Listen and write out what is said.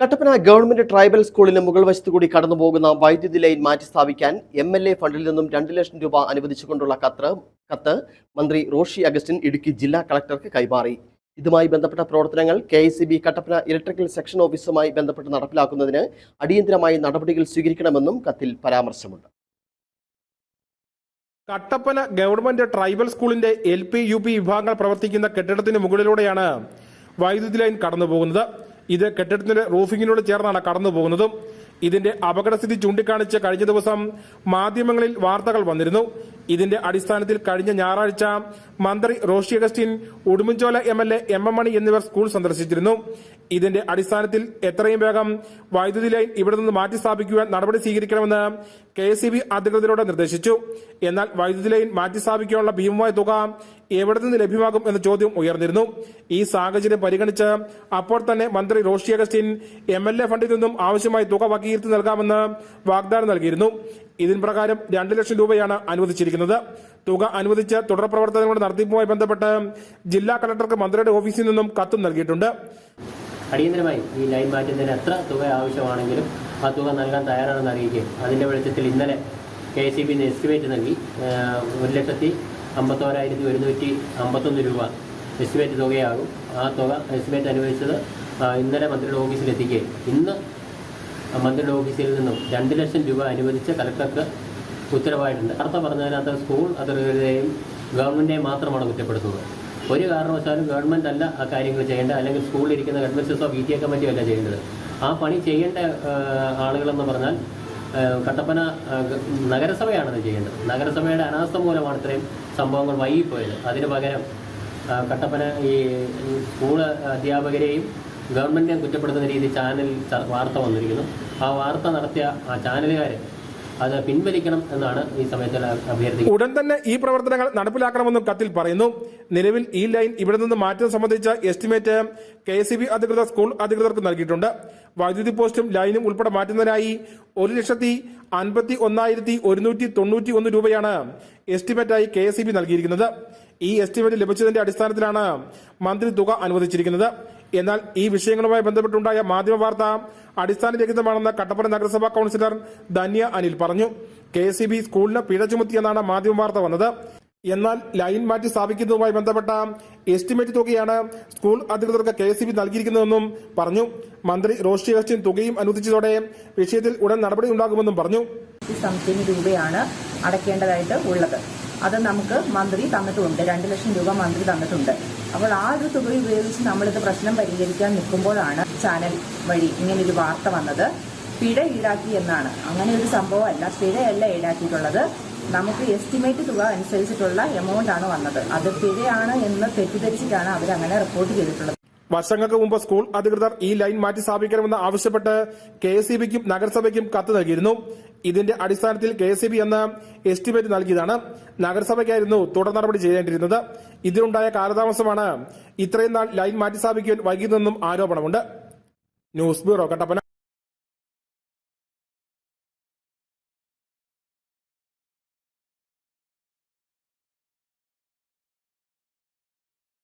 Kattappana government tribal സ്കൂളിന് മുകൾ വശത്തു കൂടി കടന്നുപോകുന്ന വൈദ്യുതി ലൈൻ മാറ്റി സ്ഥാപിക്കാൻ എം എൽ എ ഫണ്ടിൽ നിന്നും രണ്ട് ലക്ഷം രൂപ അനുവദിച്ചുകൊണ്ടുള്ള കത്ത് കത്ത് മന്ത്രി റോഷി അഗസ്റ്റിൻ ഇടുക്കി ജില്ലാ കളക്ടർക്ക് കൈമാറി. ഇതുമായി ബന്ധപ്പെട്ട പ്രവർത്തനങ്ങൾ കെ കട്ടപ്പന ഇലക്ട്രിക്കൽ സെക്ഷൻ ഓഫീസുമായി ബന്ധപ്പെട്ട് നടപ്പിലാക്കുന്നതിന് അടിയന്തരമായി നടപടികൾ സ്വീകരിക്കണമെന്നും കത്തിൽ പരാമർശമുണ്ട്. കട്ടപ്പന ഗവൺമെന്റ് ട്രൈബൽ സ്കൂളിന്റെ എൽ പി യു പി വിഭാഗങ്ങൾ പ്രവർത്തിക്കുന്ന കെട്ടിടത്തിന് മുകളിലൂടെയാണ് വൈദ്യുതി ലൈൻ കടന്നുപോകുന്നത്. ഇത് കെട്ടിടത്തിന്റെ റൂഫിങ്ങിനോട് ചേർന്നാണ് കടന്നു പോകുന്നതും. ഇതിന്റെ അപകടസ്ഥിതി ചൂണ്ടിക്കാണിച്ച് കഴിഞ്ഞ ദിവസം മാധ്യമങ്ങളിൽ വാർത്തകൾ വന്നിരുന്നു. ഇതിന്റെ അടിസ്ഥാനത്തിൽ കഴിഞ്ഞ ഞായറാഴ്ച മന്ത്രി Roshi Augustine Udumbanchola M L A M M Mani എന്നിവർ സ്കൂൾ സന്ദർശിച്ചിരുന്നു. ഇതിന്റെ അടിസ്ഥാനത്തിൽ എത്രയും വേഗം വൈദ്യുതി ലൈൻ ഇവിടെ നിന്ന് മാറ്റി സ്ഥാപിക്കുവാൻ നടപടി സ്വീകരിക്കണമെന്ന് കെ എസ് സി ബി അധികൃതരോട് നിർദ്ദേശിച്ചു. എന്നാൽ വൈദ്യുതി ലൈൻ മാറ്റി സ്ഥാപിക്കാനുള്ള ഭീമമായ തുക എവിടെ നിന്ന് ലഭ്യമാകും എന്ന ചോദ്യം ഉയർന്നിരുന്നു. ഈ സാഹചര്യം പരിഗണിച്ച് അപ്പോൾ തന്നെ മന്ത്രി Roshi Augustine M L A ഫണ്ടിൽ നിന്നും ആവശ്യമായ തുക വകീകരിച്ച് നൽകാമെന്ന് വാഗ്ദാനം നൽകിയിരുന്നു. ഇതിൻ പ്രകാരം രണ്ട് ലക്ഷം രൂപയാണ് അനുവദിച്ചിരിക്കുന്നത്. തുക അനുവദിച്ച് തുടർ പ്രവർത്തനങ്ങളുടെ നടത്തിപ്പുമായി ബന്ധപ്പെട്ട് ജില്ലാ കളക്ടർക്ക് മന്ത്രിയുടെ ഓഫീസിൽ നിന്നും കത്തും നൽകിയിട്ടുണ്ട്. അടിയന്തരമായി ഈ ലൈൻ മാറ്റുന്നതിന് എത്ര തുക ആവശ്യമാണെങ്കിലും ആ തുക നൽകാൻ തയ്യാറാണെന്ന് അറിയിക്കുകയും അതിന്റെ വെളിച്ചത്തിൽ ഇന്നലെ കെ എസ് സി ബിന്ന് എസ്റ്റിമേറ്റ് നൽകി. ഒരു ലക്ഷത്തി അമ്പത്തോരായിരത്തി ഒരുന്നൂറ്റി അമ്പത്തൊന്ന് രൂപ എസ്റ്റിമേറ്റ് തുകയാകും. ആ തുക എസ്റ്റിമേറ്റ് അനുവദിച്ചത് ഇന്നലെ മന്ത്രിയുടെ ഓഫീസിൽ എത്തിക്കുകയും ഇന്ന് മന്ത്രിയുടെ ഓഫീസിൽ നിന്നും രണ്ട് ലക്ഷം രൂപ അനുവദിച്ച കലക്ടർക്ക് ഉത്തരവായിട്ടുണ്ട്. അർത്ഥം പറഞ്ഞതിനകത്ത് സ്കൂൾ അധികൃതരെയും ഗവൺമെന്റിനെയും മാത്രമാണ് കുറ്റപ്പെടുത്തുന്നത്. ഒരു കാരണവശാലും ഗവൺമെന്റ് അല്ല ആ കാര്യങ്ങൾ ചെയ്യേണ്ടത്. അല്ലെങ്കിൽ സ്കൂളിൽ ഇരിക്കുന്ന administration of E T A കമ്മിറ്റിയോ അല്ല ചെയ്യേണ്ടത്. ആ പണി ചെയ്യേണ്ട ആളുകളെന്ന് പറഞ്ഞാൽ കട്ടപ്പന നഗരസഭയാണ് അത് ചെയ്യേണ്ടത്. നഗരസഭയുടെ അനാസ്ഥ മൂലമാണ് ഇത്രയും സംഭവങ്ങൾ വൈകിപ്പോയത്. അതിന് പകരം കട്ടപ്പന ഈ സ്കൂൾ അധ്യാപകരെയും ഗവൺമെന്റിനെ കുറ്റപ്പെടുത്തുന്ന രീതിയിൽ ചാനൽ വാർത്ത വന്നിരിക്കുന്നു. ആ വാർത്ത നടത്തിയ ആ ചാനലുകാർ അത് പിൻവലിക്കണം എന്നാണ് ഈ സമയത്ത് അഭ്യർത്ഥിക്കുന്നത്. ഉടൻ തന്നെ ഈ പ്രവർത്തനങ്ങൾ നടപ്പിലാക്കണമെന്നും കത്തിൽ പറയുന്നു. നിലവിൽ ഈ ലൈൻ ഇവിടെ നിന്ന് മാറ്റം സംബന്ധിച്ച എസ്റ്റിമേറ്റ് കെ എസ് അധികൃതർ സ്കൂൾ അധികൃതർക്ക് നൽകിയിട്ടുണ്ട്. വൈദ്യുതി പോസ്റ്റും ലൈനും ഉൾപ്പെടെ മാറ്റുന്നതിനായി ഒരു ലക്ഷത്തി അൻപത്തി ഒന്നായിരത്തി ഒരുന്നൂറ്റി തൊണ്ണൂറ്റി ഒന്ന് രൂപയാണ് എസ്റ്റിമേറ്റായി കെ എസ് ബി നൽകിയിരിക്കുന്നത്. ഈ എസ്റ്റിമേറ്റ് ലഭിച്ചതിന്റെ അടിസ്ഥാനത്തിലാണ് മന്ത്രി തുക അനുവദിച്ചിരിക്കുന്നത്. എന്നാൽ ഈ വിഷയങ്ങളുമായി ബന്ധപ്പെട്ടുണ്ടായ മാധ്യമ വാർത്ത അടിസ്ഥാനരഹിതമാണെന്ന് കട്ടപ്പന നഗരസഭാ കൌൺസിലർ ധന്യ അനിൽ പറഞ്ഞു. കെ എസ് ബി സ്കൂളിന് പിഴ ചുമത്തിയെന്നാണ് മാധ്യമ വാർത്ത വന്നത്. എന്നാൽ ലൈൻ മാറ്റി സ്ഥാപിക്കുന്നതുമായി ബന്ധപ്പെട്ട എസ്റ്റിമേറ്റ് തുകയാണ് സ്കൂൾ അധികൃതർക്ക് കെ എസ് ബി നൽകിയിരിക്കുന്നതെന്നും പറഞ്ഞു. മന്ത്രി റോഷി അഗസ്റ്റിൻ തുകയും അനുവദിച്ചതോടെ വിഷയത്തിൽ ഉടൻ നടപടി ഉണ്ടാകുമെന്നും പറഞ്ഞു. അടയ്ക്കേണ്ടതായിട്ട് ഉള്ളത്. അത് നമുക്ക് മന്ത്രി തന്നിട്ടുണ്ട് രണ്ട് ലക്ഷം രൂപ മന്ത്രി തന്നിട്ടുണ്ട്. അപ്പോൾ ആ ഒരു തുക ഉപയോഗിച്ച് നമ്മളിത് പ്രശ്നം പരിഹരിക്കാൻ നിൽക്കുമ്പോഴാണ് ചാനൽ വഴി ഇങ്ങനൊരു വാർത്ത വന്നത്. പിഴ ഈടാക്കി എന്നാണ്. അങ്ങനെ ഒരു സംഭവമല്ല. പിഴയല്ല ഈടാക്കിയിട്ടുള്ളത്. നമുക്ക് എസ്റ്റിമേറ്റ് തുക അനുസരിച്ചിട്ടുള്ള എമൗണ്ട് ആണ് വന്നത്. അത് പിഴയാണ് എന്ന് തെറ്റിദ്ധരിച്ചിട്ടാണ് അങ്ങനെ റിപ്പോർട്ട് ചെയ്തിട്ടുള്ളത്. വർഷങ്ങൾക്ക് മുമ്പ് സ്കൂൾ അധികൃതർ ഈ ലൈൻ മാറ്റി സ്ഥാപിക്കണമെന്ന് ആവശ്യപ്പെട്ട് കെ എസ് നഗരസഭയ്ക്കും കത്ത് നൽകിയിരുന്നു. ഇതിന്റെ അടിസ്ഥാനത്തിൽ കെ എസ് ബി എന്ന എസ്റ്റിമേറ്റ് നൽകിയതാണ്. നഗരസഭയ്ക്കായിരുന്നു തുടർ നടപടി ചെയ്യേണ്ടിയിരുന്നത്. ഇതിനുണ്ടായ കാലതാമസമാണ് ഇത്രയും നാൾ ലൈൻ മാറ്റി സ്ഥാപിക്കാൻ വൈകിയതെന്നും ആരോപണമുണ്ട്. News bureau Kattappana.